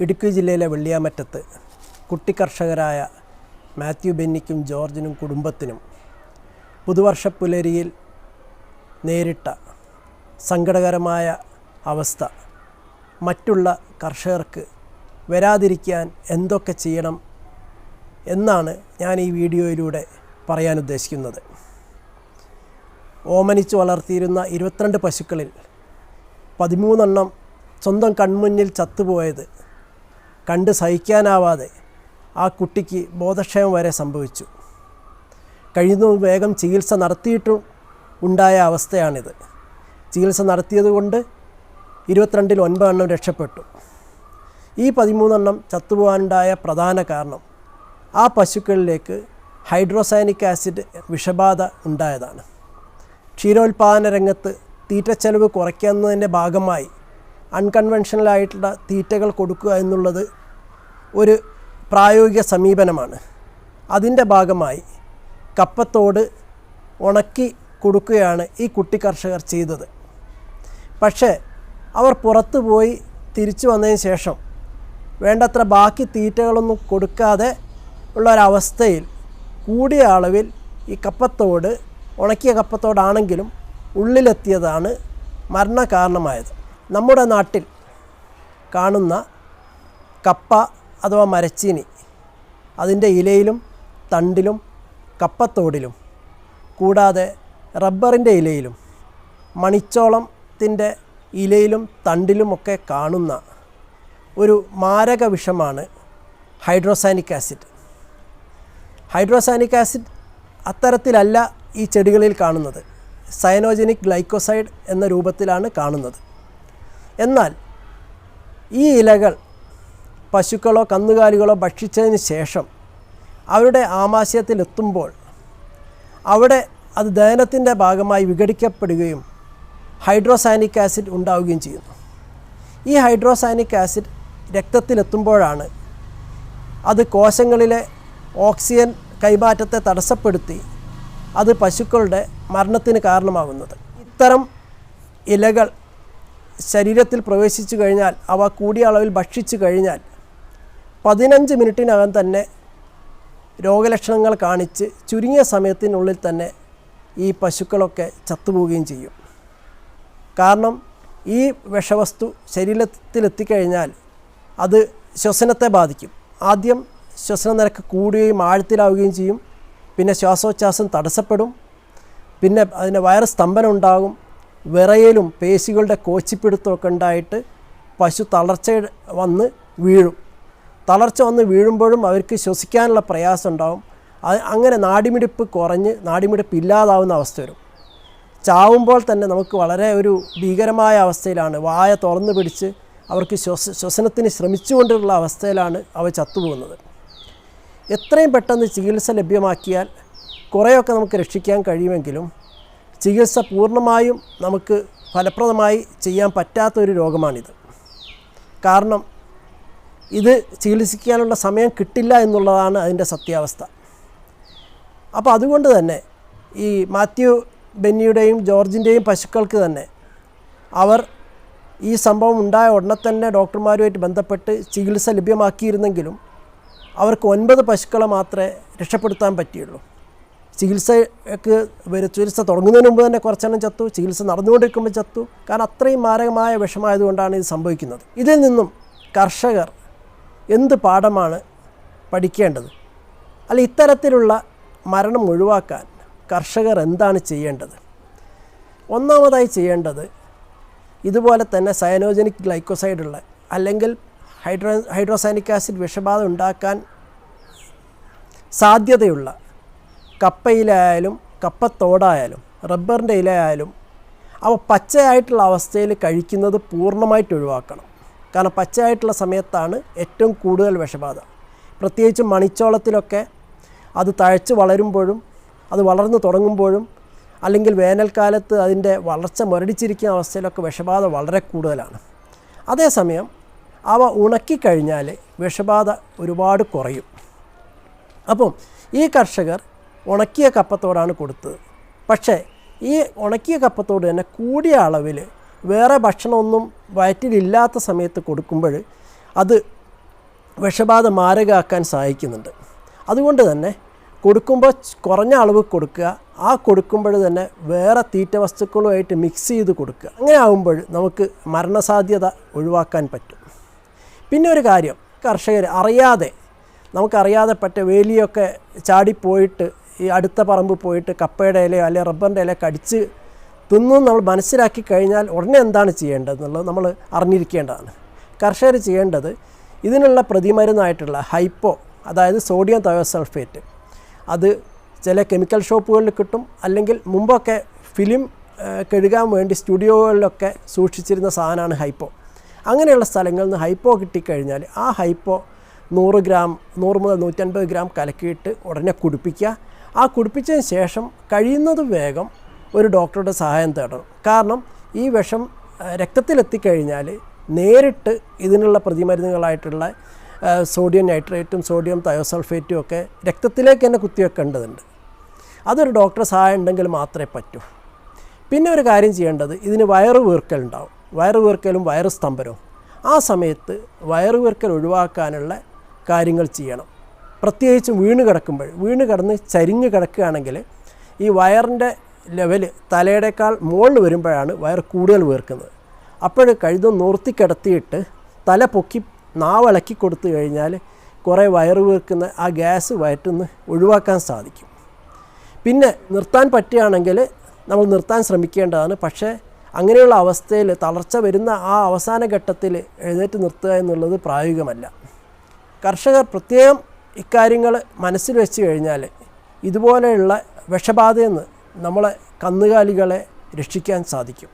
ഇടുക്കി ജില്ലയിലെ വെള്ളിയാമറ്റത്ത് കുട്ടിക്കർഷകരായ മാത്യു ബെന്നിക്കും ജോർജിനും കുടുംബത്തിനും പുതുവർഷ പുലരിയിൽ നേരിട്ട സങ്കടകരമായ അവസ്ഥ. മറ്റുള്ള കർഷകർക്ക് വരാതിരിക്കാൻ എന്തൊക്കെ ചെയ്യണം എന്നാണ് ഞാൻ ഈ വീഡിയോയിലൂടെ പറയാൻ ഉദ്ദേശിക്കുന്നത്. ഓമനിച്ച് വളർത്തിയിരുന്ന ഇരുപത്തിരണ്ട് പശുക്കളിൽ പതിമൂന്നെണ്ണം സ്വന്തം കൺമുന്നിൽ ചത്തുപോയത് കണ്ട് സഹിക്കാനാവാതെ ആ കുട്ടിക്ക് ബോധക്ഷയം വരെ സംഭവിച്ചു. കഴിയുന്ന വേഗം ചികിത്സ നടത്തിയിട്ടും ഉണ്ടായ അവസ്ഥയാണിത്. ചികിത്സ നടത്തിയതുകൊണ്ട് ഇരുപത്തിരണ്ടിൽ ഒൻപതെണ്ണം രക്ഷപ്പെട്ടു. ഈ പതിമൂന്നെണ്ണം ചത്തുപോകാനുണ്ടായ പ്രധാന കാരണം ആ പശുക്കളിലേക്ക് ഹൈഡ്രോസൈനിക് ആസിഡ് വിഷബാധ ഉണ്ടായതാണ്. ക്ഷീരോത്പാദന രംഗത്ത് തീറ്റച്ചെലവ് കുറയ്ക്കുന്നതിന്റെ ഭാഗമായി അൺകൺവെൻഷണൽ ആയിട്ടുള്ള തീറ്റകൾ കൊടുക്കുക എന്നുള്ളത് ഒരു പ്രായോഗിക സമീപനമാണ്. അതിന്റെ ഭാഗമായി കപ്പത്തോട് ഉണക്കി കൊടുക്കുകയാണ് ഈ കുട്ടി കർഷകർ ചെയ്തത്. പക്ഷേ അവർ പുറത്തു പോയി തിരിച്ചു വന്നതിന് ശേഷം വേണ്ടത്ര ബാക്കി തീറ്റകളൊന്നും കൊടുക്കാതെ ഉള്ള ഒരവസ്ഥയിൽ കൂടിയ അളവിൽ ഈ കപ്പത്തോട് ഉണക്കിയ കപ്പത്തോടാണെങ്കിലും ഉള്ളിലെത്തിയതാണ് മരണകാരണമായത്. നമ്മുടെ നാട്ടിൽ കാണുന്ന കപ്പ അഥവാ മരച്ചീനി അതിന്റെ ഇലയിലും തണ്ടിലും കപ്പത്തോടിലും കൂടാതെ റബ്ബറിന്റെ ഇലയിലും മണിച്ചോളത്തിന്റെ ഇലയിലും തണ്ടിലുമൊക്കെ കാണുന്ന ഒരു മാരക വിഷമാണ് ഹൈഡ്രോസാനിക് ആസിഡ്. ഹൈഡ്രോസാനിക് ആസിഡ് അത്തരത്തിലല്ല ഈ ചെടികളിൽ കാണുന്നത്. സയനോജനിക് ഗ്ലൈക്കോസൈഡ് എന്ന രൂപത്തിലാണ് കാണുന്നത്. എന്നാൽ ഈ ഇലകൾ പശുക്കളോ കന്നുകാലികളോ ഭക്ഷിച്ചതിന് ശേഷം അവരുടെ ആമാശയത്തിലെത്തുമ്പോൾ അവിടെ അത് ദഹനത്തിന്റെ ഭാഗമായി വിഘടിക്കപ്പെടുകയും ഹൈഡ്രോസാനിക് ആസിഡ് ഉണ്ടാവുകയും ചെയ്യുന്നു. ഈ ഹൈഡ്രോസാനിക് ആസിഡ് രക്തത്തിലെത്തുമ്പോഴാണ് അത് കോശങ്ങളിലെ ഓക്സിജൻ കൈമാറ്റത്തെ തടസ്സപ്പെടുത്തി അത് പശുക്കളുടെ മരണത്തിന് കാരണമാകുന്നത്. ഇത്തരം ഇലകൾ ശരീരത്തിൽ പ്രവേശിച്ചു കഴിഞ്ഞാൽ അവ കൂടിയ അളവിൽ ഭക്ഷിച്ചു കഴിഞ്ഞാൽ പതിനഞ്ച് മിനിറ്റിനകം തന്നെ രോഗലക്ഷണങ്ങൾ കാണിച്ച് ചുരുങ്ങിയ സമയത്തിനുള്ളിൽ തന്നെ ഈ പശുക്കളൊക്കെ ചത്തുപോവുകയും ചെയ്യും. കാരണം ഈ വിഷവസ്തു ശരീരത്തിലെത്തിക്കഴിഞ്ഞാൽ അത് ശ്വസനത്തെ ബാധിക്കും. ആദ്യം ശ്വസന നിരക്ക് കൂടുകയും ആഴത്തിലാവുകയും ചെയ്യും. പിന്നെ ശ്വാസോച്ഛാസം തടസ്സപ്പെടും. പിന്നെ അതിന് വയറ് സ്തംഭനം ഉണ്ടാകും. വിറയലും പേശികളുടെ കോച്ചിപ്പിടുത്തമൊക്കെ ഉണ്ടായിട്ട് പശു തളർച്ച വന്ന് വീഴും. തളർച്ച വന്ന് വീഴുമ്പോഴും അവർക്ക് ശ്വസിക്കാനുള്ള പ്രയാസം ഉണ്ടാവും അങ്ങനെ നാടിമിടിപ്പ് കുറഞ്ഞ് നാടിമിടിപ്പ് ഇല്ലാതാവുന്ന അവസ്ഥ വരും. ചാവുമ്പോൾ തന്നെ നമുക്ക് വളരെ ഒരു ഭീകരമായ അവസ്ഥയിലാണ്. വായ തുറന്നു പിടിച്ച് അവർക്ക് ശ്വസ ശ്വസനത്തിന് ശ്രമിച്ചുകൊണ്ടുള്ള അവസ്ഥയിലാണ് അവ ചത്തുപോകുന്നത്. എത്രയും പെട്ടെന്ന് ചികിത്സ ലഭ്യമാക്കിയാൽ കുറേയൊക്കെ നമുക്ക് രക്ഷിക്കാൻ കഴിയുമെങ്കിലും ചികിത്സ പൂർണമായും നമുക്ക് ഫലപ്രദമായി ചെയ്യാൻ പറ്റാത്തൊരു രോഗമാണിത്. കാരണം ഇത് ചികിത്സിക്കാനുള്ള സമയം കിട്ടില്ല എന്നുള്ളതാണ് അതിന്റെ സത്യാവസ്ഥ. അപ്പോൾ അതുകൊണ്ട് തന്നെ ഈ മാത്യു ബെന്നിയുടെയും ജോർജിന്റെയും പശുക്കൾക്ക് തന്നെ അവർ ഈ സംഭവം ഉണ്ടായ ഉടനെ തന്നെ ഡോക്ടർമാരുമായിട്ട് ബന്ധപ്പെട്ട് ചികിത്സ ലഭ്യമാക്കിയിരുന്നെങ്കിലും അവർക്ക് ഒൻപത് പശുക്കളെ മാത്രമേ രക്ഷപ്പെടുത്താൻ പറ്റിയുള്ളൂ. ചികിത്സയ്ക്ക് ചികിത്സ തുടങ്ങുന്നതിന് മുമ്പ് തന്നെ കുറച്ചെണ്ണം ചത്തു ചികിത്സ നടന്നുകൊണ്ടിരിക്കുമ്പോൾ ചത്തു. കാരണം അത്രയും മാരകമായ വിഷമായതുകൊണ്ടാണ് ഇത് സംഭവിക്കുന്നത്. ഇതിൽ നിന്നും കർഷകർ എന്ത് പാഠമാണ് പഠിക്കേണ്ടത്? അല്ല ഇത്തരത്തിലുള്ള മരണം ഒഴിവാക്കാൻ കർഷകർ എന്താണ് ചെയ്യേണ്ടത്? ഒന്നാമതായി ചെയ്യേണ്ടത് ഇതുപോലെ തന്നെ സയനോജനിക് ഗ്ലൈക്കോസൈഡുള്ള അല്ലെങ്കിൽ ഹൈഡ്രോ ഹൈഡ്രോസൈനിക് ആസിഡ് വിഷബാധ ഉണ്ടാക്കാൻ സാധ്യതയുള്ള കപ്പയിലായാലും കപ്പത്തോടായാലും റബ്ബറിന്റെ ഇലയായാലും അവ പച്ചയായിട്ടുള്ള അവസ്ഥയിൽ കഴിക്കുന്നത് പൂർണമായിട്ട് ഒഴിവാക്കണം. കാരണം പച്ചയായിട്ടുള്ള സമയത്താണ് ഏറ്റവും കൂടുതൽ വിഷബാധ. പ്രത്യേകിച്ച് മണിച്ചോളത്തിലൊക്കെ അത് തഴച്ച് വളരുമ്പോഴും അത് വളർന്നു തുടങ്ങുമ്പോഴും അല്ലെങ്കിൽ വേനൽക്കാലത്ത് അതിന്റെ വളർച്ച മുരടിച്ചിരിക്കുന്ന അവസ്ഥയിലൊക്കെ വിഷബാധ വളരെ കൂടുതലാണ്. അതേസമയം അവ ഉണക്കിക്കഴിഞ്ഞാൽ വിഷബാധ ഒരുപാട് കുറയും. അപ്പം ഈ കർഷകർ ഉണക്കിയ കപ്പത്തോടാണ് കൊടുത്തത്. പക്ഷേ ഈ ഉണക്കിയ കപ്പത്തോട് തന്നെ കൂടിയ അളവിൽ വേറെ ഭക്ഷണമൊന്നും വയറ്റിലില്ലാത്ത സമയത്ത് കൊടുക്കുമ്പോൾ അത് വിഷബാധ മാരകമാക്കാൻ സഹായിക്കുന്നുണ്ട്. അതുകൊണ്ട് തന്നെ കൊടുക്കുമ്പോൾ കുറഞ്ഞ അളവ് കൊടുക്കുക ആ കൊടുക്കുമ്പോൾ തന്നെ വേറെ തീറ്റ വസ്തുക്കളുമായിട്ട് മിക്സ് ചെയ്ത് കൊടുക്കുക. അങ്ങനെ ആകുമ്പോൾ നമുക്ക് മരണസാധ്യത ഒഴിവാക്കാൻ പറ്റും. പിന്നെ ഒരു കാര്യം കർഷകർ അറിയാതെ നമുക്കറിയാതെ പറ്റ വേലിയൊക്കെ ചാടിപ്പോയിട്ട് ഈ അടുത്ത പറമ്പ് പോയിട്ട് കപ്പയുടെ ഇലയോ അല്ലെങ്കിൽ റബ്ബറിന്റെ ഇല കടിച്ച് തിന്നും നമ്മൾ മനസ്സിലാക്കി കഴിഞ്ഞാൽ ഉടനെ എന്താണ് ചെയ്യേണ്ടതെന്നുള്ളത് നമ്മൾ അറിഞ്ഞിരിക്കേണ്ടതാണ്. കർഷകർ ചെയ്യേണ്ടത് ഇതിനുള്ള പ്രതിമരുന്നായിട്ടുള്ള ഹൈപ്പോ അതായത് സോഡിയം തയോസൾഫേറ്റ് അത് ചില കെമിക്കൽ ഷോപ്പുകളിൽ കിട്ടും അല്ലെങ്കിൽ മുമ്പൊക്കെ ഫിലിം കഴുകാൻ വേണ്ടി സ്റ്റുഡിയോകളിലൊക്കെ സൂക്ഷിച്ചിരുന്ന സാധനമാണ് ഹൈപ്പോ. അങ്ങനെയുള്ള സ്ഥലങ്ങളിൽ നിന്ന് ഹൈപ്പോ കിട്ടിക്കഴിഞ്ഞാൽ ആ ഹൈപ്പോ നൂറ് ഗ്രാം നൂറ് മുതൽ നൂറ്റൻപത് ഗ്രാം കലക്കിയിട്ട് ഉടനെ കുടിപ്പിക്കുക. ആ കുടിപ്പിച്ചതിന് ശേഷം കഴിയുന്നത് വേഗം ഒരു ഡോക്ടറുടെ സഹായം തേടണം. കാരണം ഈ വിഷം രക്തത്തിലെത്തിക്കഴിഞ്ഞാൽ നേരിട്ട് ഇതിനുള്ള പ്രതിമരുന്നുകളായിട്ടുള്ള സോഡിയം നൈട്രേറ്റും സോഡിയം തയോസൾഫേറ്റും ഒക്കെ രക്തത്തിലേക്ക് തന്നെ കുത്തിവെക്കേണ്ടതുണ്ട്. അതൊരു ഡോക്ടറെ സഹായം ഉണ്ടെങ്കിൽ മാത്രമേ പറ്റൂ. പിന്നെ ഒരു കാര്യം ചെയ്യേണ്ടത് ഇതിന് വയറ് വീർക്കൽ ഉണ്ടാവും. വയറ് വീർക്കലും വയറ് സ്തംഭനവും. ആ സമയത്ത് വയറ് വീർക്കൽ ഒഴിവാക്കാനുള്ള കാര്യങ്ങൾ ചെയ്യണം. പ്രത്യേകിച്ചും വീണ് കിടക്കുമ്പോൾ വീണ് കിടന്ന് ചരിഞ്ഞ് കിടക്കുകയാണെങ്കിൽ ഈ വയറിന്റെ ലെവൽ തലയുടെക്കാൾ മുകളിൽ വരുമ്പോഴാണ് വയർ കൂടുതൽ വീർക്കുന്നത്. അപ്പോൾ കഴുതും നിർത്തി കിടത്തിയിട്ട് തല പൊക്കി നാവിളക്കി കൊടുത്തു കഴിഞ്ഞാൽ കുറേ വയറ് വീർക്കുന്ന ആ ഗ്യാസ് വയറ്റിന്ന് ഒഴിവാക്കാൻ സാധിക്കും. പിന്നെ നിർത്താൻ പറ്റുകയാണെങ്കിൽ നമ്മൾ നിർത്താൻ ശ്രമിക്കേണ്ടതാണ്. പക്ഷേ അങ്ങനെയുള്ള അവസ്ഥയിൽ തളർച്ച വരുന്ന ആ അവസാന ഘട്ടത്തിൽ എഴുന്നേറ്റ് നിർത്തുക എന്നുള്ളത് പ്രായോഗികമല്ല. കർഷകർ പ്രത്യേകം ഇക്കാര്യങ്ങൾ മനസ്സിൽ വെച്ച് കഴിഞ്ഞാൽ ഇതുപോലെയുള്ള വിഷബാധയിൽ നിന്ന് നമ്മളെ കന്നുകാലികളെ രക്ഷിക്കാൻ സാധിക്കും.